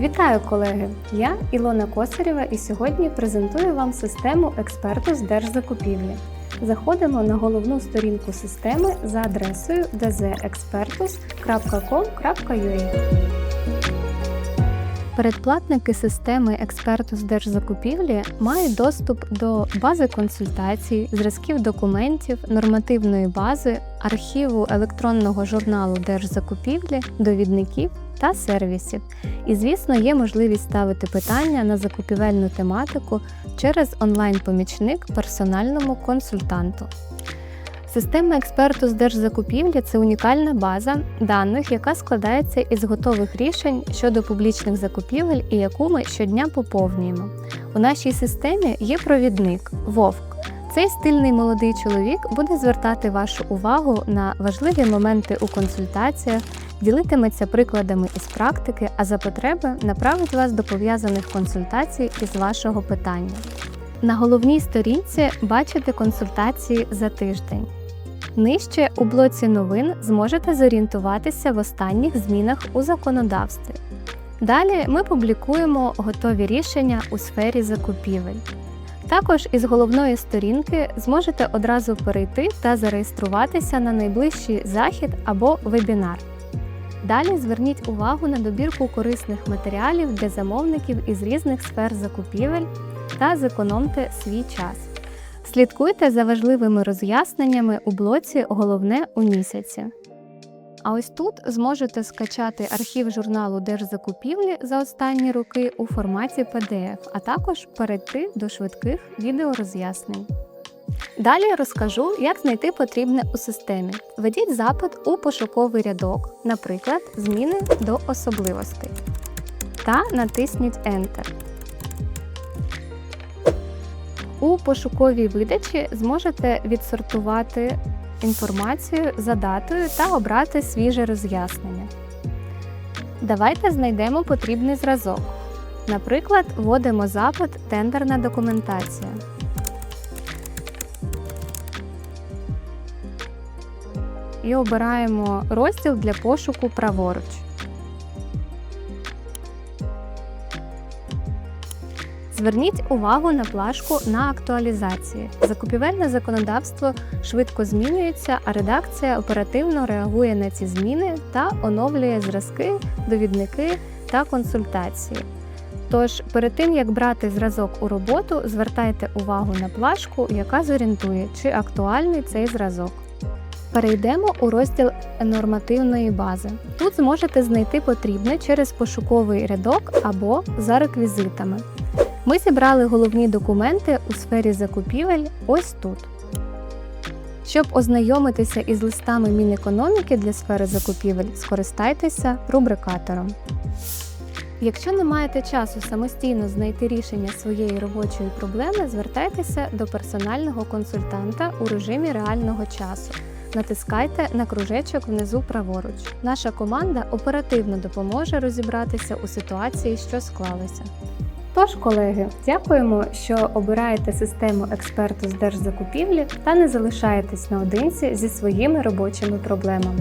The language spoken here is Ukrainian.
Вітаю, колеги! Я Ілона Косарєва і сьогодні презентую вам систему експерту з держзакупівлі. Заходимо на головну сторінку системи за адресою dzexpertus.com.ua. Передплатники системи експерту з держзакупівлі мають доступ до бази консультацій, зразків документів, нормативної бази, архіву електронного журналу держзакупівлі, довідників та сервісів. І, звісно, є можливість ставити питання на закупівельну тематику через онлайн-помічник персональному консультанту. Система експерту з держзакупівлі це унікальна база даних, яка складається із готових рішень щодо публічних закупівель і яку ми щодня поповнюємо. У нашій системі є провідник Вовк. Цей стильний молодий чоловік буде звертати вашу увагу на важливі моменти у консультаціях, ділитиметься прикладами із практики, а за потреби направить вас до пов'язаних консультацій із вашого питання. На головній сторінці бачите консультації за тиждень. Нижче у блоці новин зможете зорієнтуватися в останніх змінах у законодавстві. Далі ми публікуємо готові рішення у сфері закупівель. Також із головної сторінки зможете одразу перейти та зареєструватися на найближчий захід або вебінар. Далі зверніть увагу на добірку корисних матеріалів для замовників із різних сфер закупівель та зекономте свій час. Слідкуйте за важливими роз'ясненнями у блоці Головне у місяці. А ось тут зможете скачати архів журналу Держзакупівлі за останні роки у форматі PDF, а також перейти до швидких відеороз'яснень. Далі розкажу, як знайти потрібне у системі. Введіть запит у пошуковий рядок, наприклад, зміни до особливостей. Та натисніть Enter. У пошуковій видачі зможете відсортувати інформацію за датою та обрати свіже роз'яснення. Давайте знайдемо потрібний зразок. Наприклад, вводимо запит Тендерна документація. І обираємо розділ для пошуку праворуч. Зверніть увагу на плашку на актуалізації. Закупівельне законодавство швидко змінюється, а редакція оперативно реагує на ці зміни та оновлює зразки, довідники та консультації. Тож, перед тим як брати зразок у роботу, звертайте увагу на плашку, яка зорієнтує, чи актуальний цей зразок. Перейдемо у розділ нормативної бази. Тут зможете знайти потрібне через пошуковий рядок або за реквізитами. Ми зібрали головні документи у сфері закупівель ось тут. Щоб ознайомитися із листами Мінекономіки для сфери закупівель, скористайтеся рубрикатором. Якщо не маєте часу самостійно знайти рішення своєї робочої проблеми, звертайтеся до персонального консультанта у режимі реального часу. Натискайте на кружечок внизу праворуч. Наша команда оперативно допоможе розібратися у ситуації, що склалася. Тож, колеги, дякуємо, що обираєте систему експерту з держзакупівлі та не залишаєтесь наодинці зі своїми робочими проблемами.